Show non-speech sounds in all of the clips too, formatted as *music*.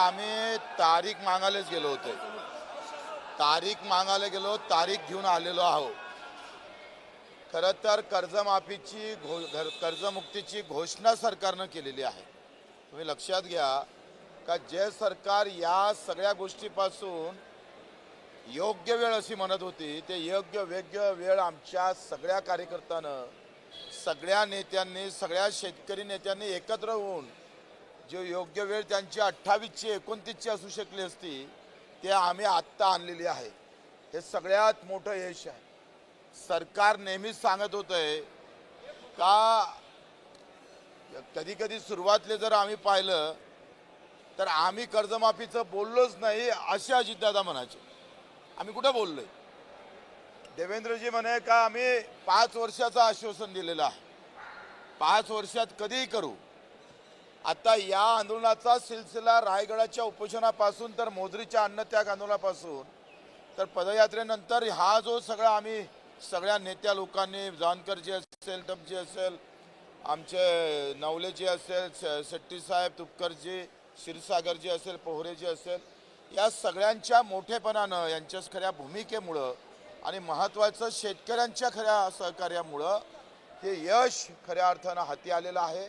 आम्ही तारीख मागायलाच गेलो होतो. तारीख मागायला गेलो तारीख घेऊन आलेलो आहो खरं तर कर्जमाफीची घो घर कर्जमुक्तीची घोषणा सरकारनं केलेली आहे. तुम्ही लक्षात घ्या का जे सरकार या सगळ्या गोष्टीपासून योग्य वेळ अशी म्हणत होती ते योग्य वेग्य वेळ आमच्या सगळ्या कार्यकर्त्यानं सगळ्या नेत्यांनी सगळ्या शेतकरी नेत्यांनी एकत्र होऊन जे योग्य वेळ त्यांची अठ्ठावीसची एकोणतीसची असू शकली असती ते आम्ही आत्ता आणलेली आहे. हे सगळ्यात मोठं यश आहे. सरकार नेहमीच सांगत होतंय का कधी कधी सुरुवातले जर आम्ही पाहिलं तर आम्ही कर्जमाफीचं बोललोच नाही असे अजितदादा म्हणायचे. आम्ही कुठं बोललोय? देवेंद्रजी म्हणे का आम्ही पाच वर्षाचं आश्वासन दिलेलं आहे. पाच वर्षात कधीही करू. आता या आंदोलनाचा सिलसिला रायगडाच्या उपोषणापासून तर मोजरीच्या अन्नत्याग आंदोलनापासून तर पदयात्रेनंतर हा जो सगळा आम्ही सगळ्या नेत्या लोकांनी जानकरजी असेल टपजी असेल आमचे नवलेजी असेल शेट्टीसाहेब तुपकरजी क्षीरसागरजी असेल पोहरेजी असेल या सगळ्यांच्या मोठेपणानं यांच्या खऱ्या भूमिकेमुळं आणि महत्त्वाचं शेतकऱ्यांच्या खऱ्या सहकार्यामुळं हे यश खऱ्या अर्थानं हाती आलेलं आहे.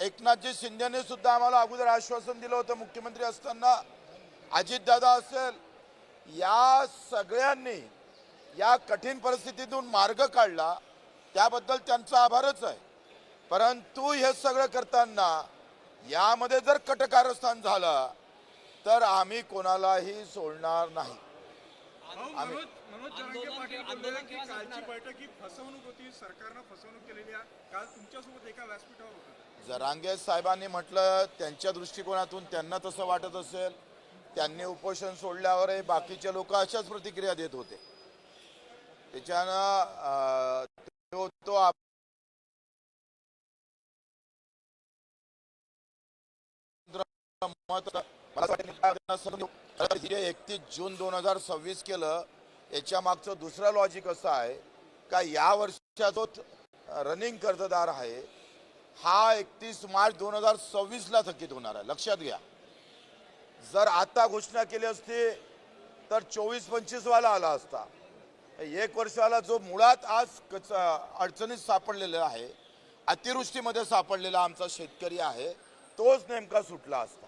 एकनाथजी शिंदेने सुद्धा आम्हाला अगोदर आश्वासन दिलं होतं मुख्यमंत्री असताना. अजितदादा असेल या सगळ्यांनी या कठीण परिस्थितीतून मार्ग काढला त्याबद्दल त्यांचा आभारच आहे. परंतु हे सगळं करताना यामध्ये जर कटकारस्थान झालं तर आम्ही कोणालाही सोडणार नाही. ही फसवणूक होती सरकारनं फसवणूक केलेली आहे. काल तुमच्यासोबत एका व्यासपीठावर होतं. जरांगे साहेबांनी म्हटलं त्यांच्या दृष्टिकोनातून त्यांना तसं वाटत असेल त्यांनी उपोषण सोडल्यावरही बाकीचे लोक अशाच प्रतिक्रिया देत होते. त्याच्यानं तो तो आप- हे एकतीस जून दोन हजार सव्वीस केलं याच्या मागचं दुसरं लॉजिक असं आहे का या वर्षाचा जो रनिंग कर्जदार आहे हा एकतीस मार्च दोन हजार सव्वीसला थकीत होणार आहे. लक्षात घ्या. जर आता घोषणा केली असती तर चोवीस पंचवीसवाला आला असता. एक वर्षाला जो मुळात आज कच अडचणीत सापडलेला आहे अतिवृष्टीमध्ये सापडलेला आमचा शेतकरी आहे तोच नेमका सुटला असता.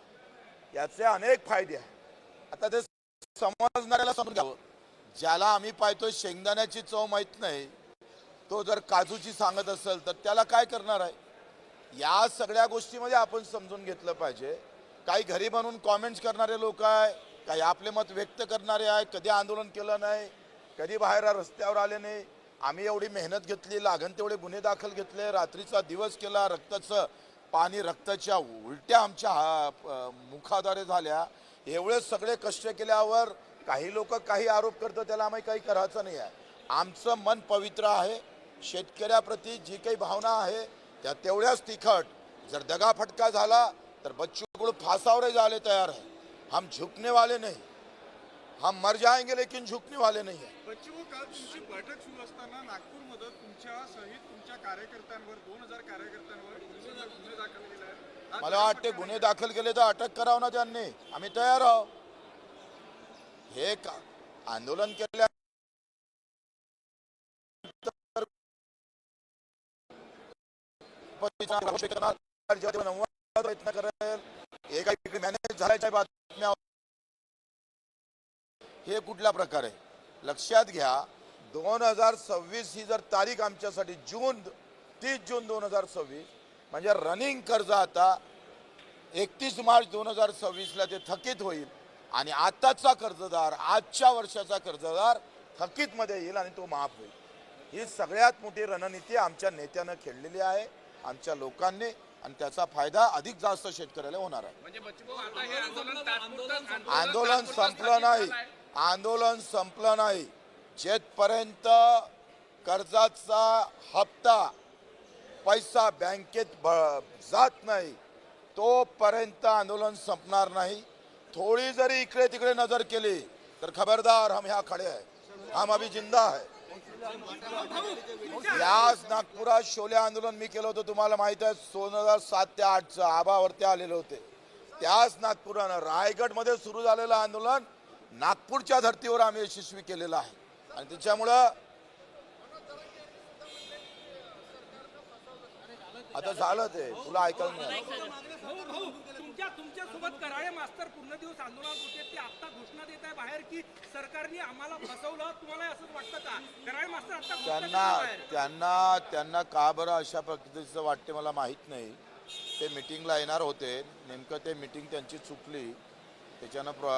याचे अनेक फायदे आहेत. आता ते समजणाऱ्याला समजून घ्यावं ज्याला आम्ही पाहतोय शेंगदाण्याची चव माहीत नाही तो जर काजूची सांगत असेल तर त्याला काय करणार आहे? या सगळ्या गोष्टीमध्ये आपण समजून घेतलं पाहिजे. काही घरी बनवून कॉमेंट्स करणारे लोक आहे काही आपले मत व्यक्त करणारे आहे कधी आंदोलन केलं नाही कधी बाहेर रस्त्यावर आले नाही. आम्ही एवढी मेहनत घेतली लागण तेवढे गुन्हे दाखल घेतले रात्रीचा दिवस केला रक्ताचं पाणी रक्ताच्या उलट्या आमच्या हा मुखाद्वारे झाल्या. एवढे सगळे कष्ट केल्यावर काही लोक काही आरोप करतात त्याला आम्ही काही करायचं नाही आहे. आमचं मन पवित्र आहे. शेतकऱ्याप्रती जी काही भावना आहे त्या तेवढ्याच तिखट. जर दगाफटका झाला तर बच्चू कडू फासावरही झाले तयार आहे. हम झुकने वाले नहीं. हम मर जाएंगे लेकिन झुकने वाले नहीं है बच्चू काल तुमची बैठक सुरू असताना नागपूरमध्ये तुमच्या सहित तुमच्या कार्यकर्त्यांवर दोन हजार कार्यकर्त्यांवर गुन्हे दाखल केले मला वाटते गुन्हे दाखल केले तर अटक करावं ना त्यांनी. आम्ही तयार आहोत. हे का आंदोलन केल्या प्रयत्न करेल एका इकडे मॅनेज झाल्याच्या बातम्या हे कुठला प्रकार आहे? लक्षात घ्या दोन हजार सव्वीस ही जर तारीख आमच्यासाठी जून तीस जून दोन हजार सव्वीस म्हणजे रनिंग कर्ज आता एकतीस मार्च दोन हजार सव्वीसला ते थकीत होईल. आणि आताचा कर्जदार आजच्या वर्षाचा कर्जदार थकीतमध्ये येईल आणि तो माफ होईल. ही सगळ्यात मोठी रणनीती आमच्या नेत्यानं खेळलेली आहे. आमच्या लोकांनी आणि त्याचा फायदा अधिक जास्त शेतकऱ्याला होणार आहे. म्हणजे हे आंदोलन संपलं नाही. आंदोलन संपलं नाही. जेथपर्यंत कर्जाचा हप्ता पैसा बँकेत जात नाही तोपर्यंत आंदोलन संपणार नाही. थोडी जरी इकडे तिकडे नजर केली तर खबरदार हम ह्या खडे आहे हम अभी जिंदा है. याच नागपुरात शोले आंदोलन मी केलं होतं तुम्हाला माहीत आहे दोन हजार सात ते आठचं आभावरती आलेले होते. त्याच नागपुरानं रायगडमध्ये सुरू झालेलं आंदोलन नागपूरच्या धर्तीवर आम्ही यशस्वी केलेलं आहे. आणि त्याच्यामुळं आता झालं ते. तुला ऐकायला मिळालं. भाऊ भाऊ तुमच्या तुमच्यासोबत कराळे मास्तर पूर्ण दिवस आंदोलनात होते. ते आता घोषणा देत आहे बाहेर की सरकारने आम्हाला फसवलं. तुम्हाला असंच वाटतं का? कराळे मास्तर आता घोषणा देत त्यांना आहे. त्यांना त्यांना का बरं अशा पद्धतीचं वाटते मला माहीत नाही. ते मिटिंगला येणार होते. नेमकं ते मिटिंग त्यांची चुकली. त्याच्यानं प्र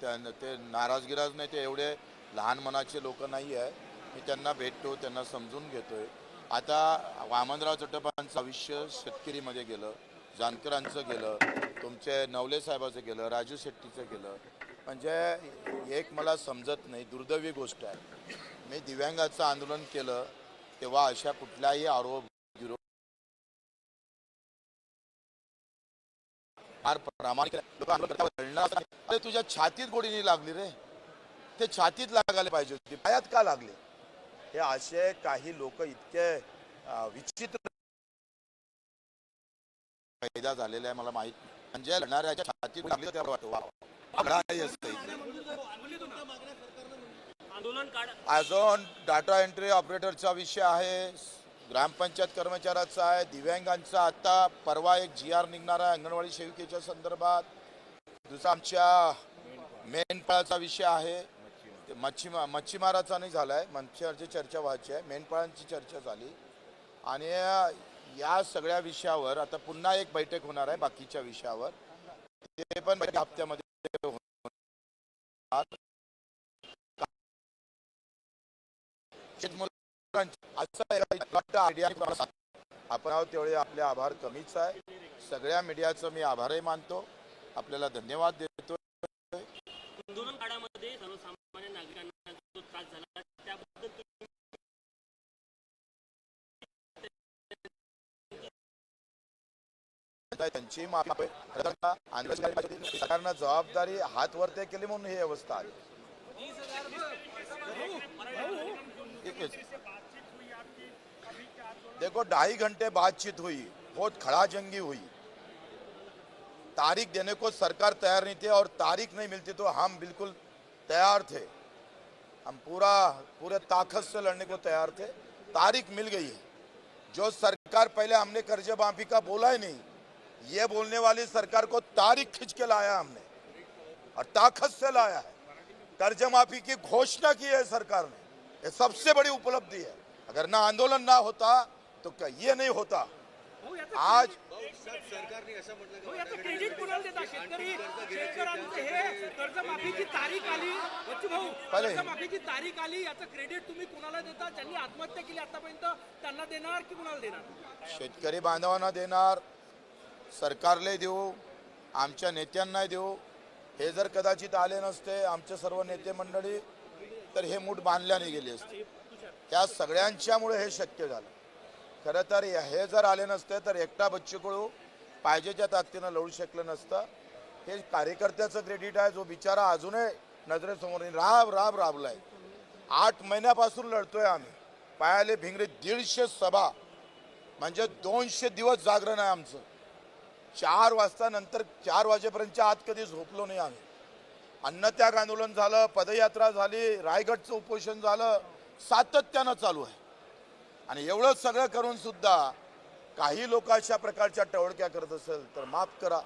त्यां- ते नाराजगिराज नाही ते एवढे लहान मनाचे लोक नाही आहे मी त्यांना भेटतो त्यांना समजून घेतोय. आता वामनराव चटपांचं आयुष्य शेतकरीमध्ये गेलं जानकरांचं गेलं तुमचे नवले साहेबाचं गेलं राजू शेट्टीचं गेलं. म्हणजे एक मला समजत नाही दुर्दैवी गोष्ट आहे. मी दिव्यांगाचं आंदोलन केलं तेव्हा अशा कुठल्याही आरोप फार प्रामाणिक अरे तुझ्या छातीत गोडीने लागली रे. ते छातीत लागायला पाहिजे होती. पायात का लागले? हे असे काही लोक इतके विचित्र पैदा झालेले आहे मला माहीत म्हणजे लढणाऱ्याच्या इथे. अजून डाटा एंट्री ऑपरेटरचा विषय आहे. ग्रामपंचायत कर्मचाऱ्याचा आहे. दिव्यांगांचा आता परवा एक जी आर निघणार आहे अंगणवाडी सेविकेच्या संदर्भात. दुसरा आमच्या मेंढपाळाचा विषय आहे. ते मच्छीमा मच्छीमाराचा नाही झाला आहे मच्छीमारची चर्चा व्हायची आहे. मेंढपाळांची चर्चा झाली. आणि या सगळ्या विषयावर आता पुन्हा एक बैठक होणार आहे बाकीच्या विषयावर. ते पण हप्त्यामध्ये आपण आहोत तेवढे आपले आभार कमीच आहे. सगळ्या मीडियाचं मी आभारही मानतो. आपल्याला धन्यवाद देतो. त्यांची माफ़ी आहे. खरं आंदोलन सरकारनं अवस्था देखो, ढाई घंटे बातचीत हुई बहुत खड़ा जंगी हुई. तारीख देने को सरकार तैयार नहीं थी और तारीख नहीं मिलती तो हम बिल्कुल तैयार थे। हम पूरा, पूरे ताकत से लड़ने को तैयार थे। तारीख मिल गई है। जो सरकार पहले हमने कर्ज माफ़ी का बोला ही नहीं ये बोलने वाली सरकार को तारीख खींच के लाया हमने और ताकत से लाया है। कर्ज माफी की घोषणा की है सरकार ने। ये सबसे बड़ी उपलब्धि है। अगर ना आंदोलन ना होता तो क्या ये नहीं होता? याचं आज शेतकऱ्यांचं हे देणार? शेतकरी बांधवांना देणार सरकारला देऊ आमच्या नेत्यांना देऊ. हे जर कदाचित आले नसते आमचे सर्व नेते मंडळी तर हे मूठ बांधल्याने गेले असते. त्या सगळ्यांच्यामुळे हे शक्य झालं. खरं तर हे जर आले नसते तर एकटा बच्चू कळू पाहिजेच्या ताकदीनं लढू शकलं नसतं. हे कार्यकर्त्याचं क्रेडिट आहे जो बिचारा अजूनही नजरेसमोर नाही. राब राब राबलाय. आठ महिन्यापासून लढतोय आम्ही. पायाले भिंगरे दीडशे सभा. म्हणजे दोनशे दिवस जागरण आहे आमचं. चार वाजता नंतर चार वाजेपर्यंतच्या आत कधी झोपलो नाही आम्ही. अन्नत्याग आंदोलन झालं पदयात्रा झाली रायगडचं उपोषण झालं सातत्यानं चालू आहे. आणि एवढं सगळं करून सुद्धा काही लोक अशा प्रकारच्या टवळक्या करत असेल तर माफ करा.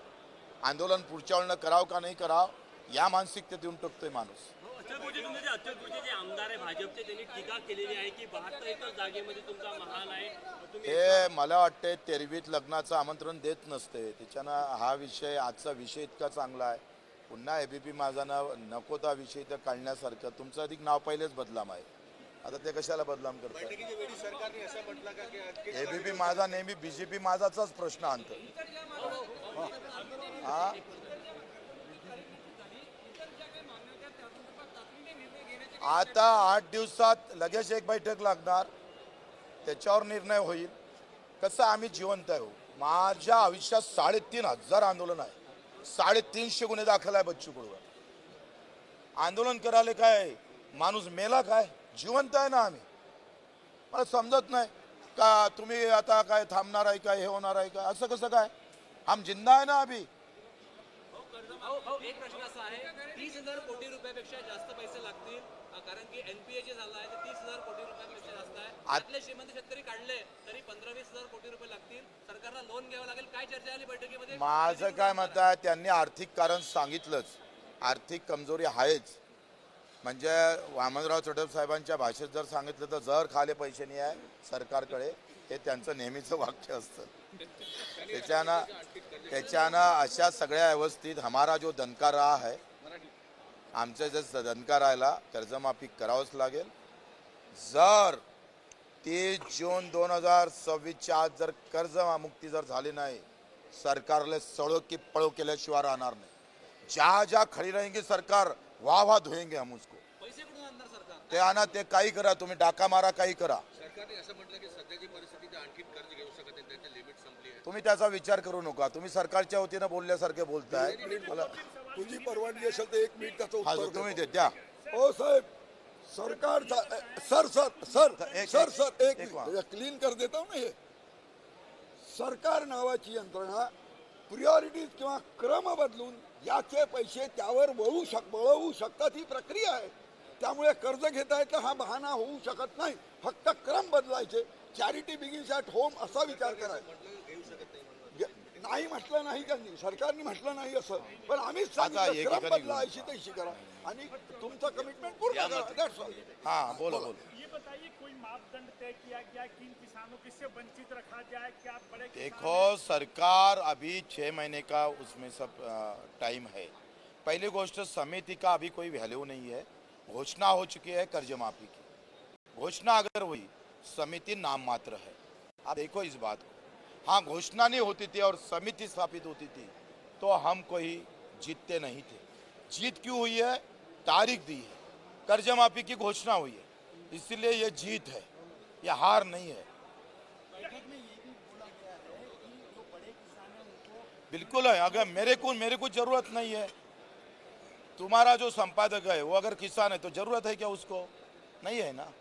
आंदोलन पुढच्या वेळेला करावं का नाही करावं या मानसिकतेत येऊन टोकतोय माणूस. अचलपूरचे तुमचे जे अचलपूरचे जे आमदार आहे भाजपचे त्यांनी टीका केलेली आहे की बहात्तर एकर जागेमध्ये तुमचा महाल आहे. तुम्ही हे मला वाटते तेरवीत लग्नाचं आमंत्रण देत नसते. त्याच्यानं हा विषय आजचा विषय इतका चांगला आहे. पुन्हा एबीपी माझा नाव नको त्या विषय तर काढण्यासारखं. तुमचं अधिक नाव पहिलेच बदलाम आहे. आता ते कशाला बदनाम करतात बैठकीच्या वेळी सरकारने असं म्हटलं का की आणखी एबीपी माझा नेहमी बीजेपी माझाचाच प्रश्न आणतो हा? आता आठ दिवसात लगेच एक बैठक लागणार. त्याच्यावर निर्णय होईल. कसं आम्ही जिवंत आहे हो. माझ्या आयुष्यात साडेतीन हजार आंदोलन आहे. साडेतीनशे गुन्हे दाखल आहे बच्चू कडूवर आंदोलन करायला काय? माणूस मेला काय? जिवंत आहे ना आम्ही. मला समजत नाही. का तुम्ही आता काय थांबणार आहे काय हे होणार आहे का? असं कसं काय? आम जिंदा आहे ना अभी भाऊ भाऊ एक प्रश्न असा आहे. तीस हजार कोटी रुपयापेक्षा जास्त पैसे लागतील कारण की एनपीए जे झालं आहे ते तीस हजार कोटी रुपयापेक्षा जास्त आहे. त्यातले श्रीमंत शेतकरी काढले तरी पंधरा वीस हजार कोटी रुपये लागतील. सरकारला लोन घ्यावं लागेल काय चर्चा झाली बैठकीमध्ये? माझं काय मत आहे त्यांनी आर्थिक कारण सांगितलंच. आर्थिक कमजोरी आहेच. म्हणजे वामनराव चटप साहेबांच्या भाषेत जर सांगितलं तर जर खाले पैसे नाही आहे सरकारकडे हे त्यांचं नेहमीचं वाक्य असतं. *laughs* त्याच्यानं त्याच्यानं अशा सगळ्या व्यवस्थित हमारा जो दणका रहा है आमचं जे दणका राहिला कर्जमाफी करावंच लागेल. जर तीस जून दोन हजार सव्वीसच्या आज जर कर्जमुक्ती जर झाली नाही सरकारला सड़ो की पळो केल्याशिवाय राहणार नाही. ज्या ज्या खडी रहेंगे सरकार वाह वाह धुएंगे हम उसको. ते आणा ते काही करा तुम्ही डाका मारा काही करा सरकारने असं म्हटलं की सध्याची परिस्थिती ते आणखी कर्ज घेऊ शकत नाही त्यांची लिमिट संपली आहे तुम्ही त्याचा विचार करू नका. तुम्ही सरकारच्या वतीनं बोलल्यासारखे बोलताय. मला तुझी परवानगी असेल तर एक मिनिट त्याचं हा उत्तर तुम्ही. ते द्या. हो साहेब सरकार सर सर सर एक- सर सर एक एक वा. मिनिट क्लीन कर देता हूं ना हे. सरकार नावाची यंत्रणा प्रिऑरिटीज किंवा क्रम बदलून याचे पैसे त्यावर वळू शक वळवू शकतात ही प्रक्रिया आहे. त्यामुळे कर्ज घेता येतं हा बहाणा होऊ शकत नाही. फक्त क्रम बदलायचे. चॅरिटी बिगिन्स ॲट होम असा विचार करायचा नाही म्हटलं नाही त्यांनी सरकारने म्हटलं नाही असं. पण आम्हीच सांगितलं बदला तशी करा. आणि तुमचं कमिटमेंट पूर्ण करा. हा बोलो बोलो. ये बताइए कोई मापदंड तय किया गया किन किसानों को इससे वंचित रखा जाए? क्या बड़े देखो सरकार अभी छः महीने का उसमें सब टाइम है। पहली गोष्ट समिति का अभी कोई वैल्यू नहीं है। घोषणा हो चुकी है कर्ज माफ़ी की। घोषणा अगर हुई समिति नाम मात्र है। आप देखो इस बात को। हाँ घोषणा नहीं होती थी और समिति स्थापित होती थी तो हम कोई जीतते नहीं थे। जीत क्यों हुई है? तारीख दी है। कर्ज माफ़ी की घोषणा हुई है। इसलिए ये जीत है। ये हार नहीं है। बिल्कुल है। अगर मेरे को मेरे को ज़रूरत नहीं है। तुम्हारा जो संपादक है वो अगर किसान है तो ज़रूरत है क्या उसको? नहीं है ना।